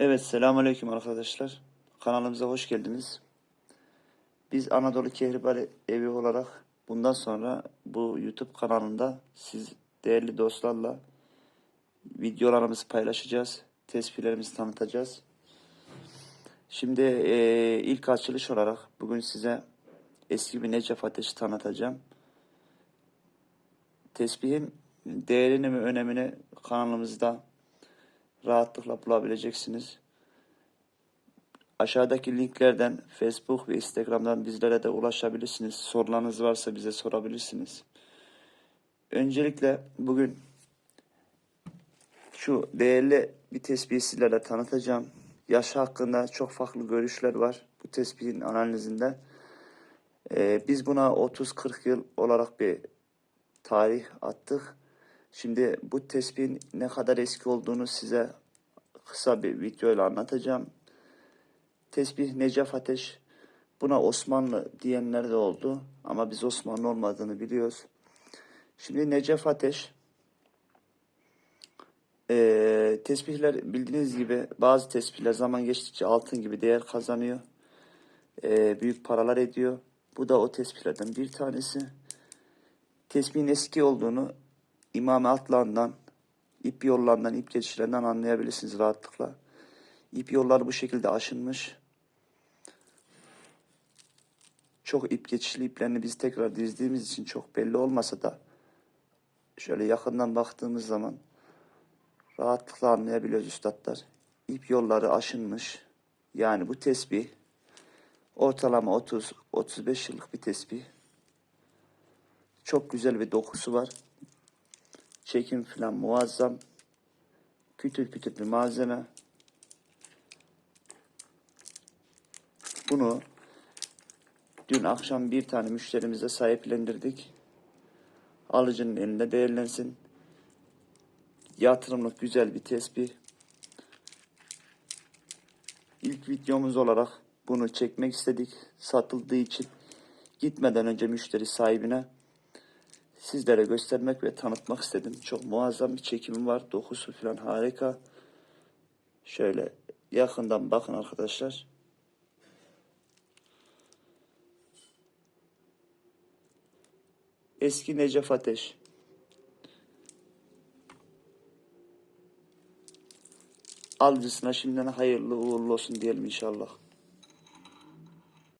Evet, selamünaleyküm arkadaşlar. Kanalımıza hoş geldiniz. Biz Anadolu Kehribar evi olarak bundan sonra bu YouTube kanalında siz değerli dostlarla videolarımızı paylaşacağız. Tespihlerimizi tanıtacağız. Şimdi eee, ilk açılış olarak bugün size eski bir Necef Ateş'i tanıtacağım. Tesbihin değerini ve önemini kanalımızda rahatlıkla bulabileceksiniz. Aşağıdaki linklerden Facebook ve Instagram'dan bizlere de ulaşabilirsiniz. Sorularınız varsa bize sorabilirsiniz. Öncelikle bugün şu değerli bir tespihi sizlere tanıtacağım. Yaşı hakkında çok farklı görüşler var bu tespihin analizinde. Ee, biz buna 30-40 yıl olarak bir tarih attık. Şimdi bu tespihin ne kadar eski olduğunu size kısa bir videoyla anlatacağım. Tesbih Necaf Ateş. Buna Osmanlı diyenler de oldu ama biz Osmanlı olmadığını biliyoruz. Şimdi Necaf Ateş eee tesbihler bildiğiniz gibi bazı tesbihler zaman geçtikçe altın gibi değer kazanıyor. Eee, büyük paralar ediyor. Bu da o tesbihlerden bir tanesi. Tesbihin eski olduğunu İmam Atlan'dan, ip yollarından, ip geçişlerinden anlayabilirsiniz rahatlıkla. İp yolları bu şekilde aşınmış. Çok ip geçişli iplerini biz tekrar dizdiğimiz için çok belli olmasa da şöyle yakından baktığımız zaman rahatlıkla anlayabiliyoruz üstadlar. İp yolları aşınmış. Yani bu tesbih ortalama 30-35 yıllık bir tesbih. Çok güzel bir dokusu var. Çekim falan muazzam. Kütür kütür bir malzeme. Bunu dün akşam bir tane müşterimize sahiplendirdik. Alıcının elinde değerlensin. Yatırımlık güzel bir tespih. İlk videomuz olarak bunu çekmek istedik. Satıldığı için gitmeden önce müşteri sahibine sizlere göstermek ve tanıtmak istedim. Çok muazzam bir çekimi var. Dokusu falan harika. Şöyle yakından bakın arkadaşlar. Eski Necef Ateş. Alıcısına şimdiden hayırlı uğurlu olsun diyelim inşallah.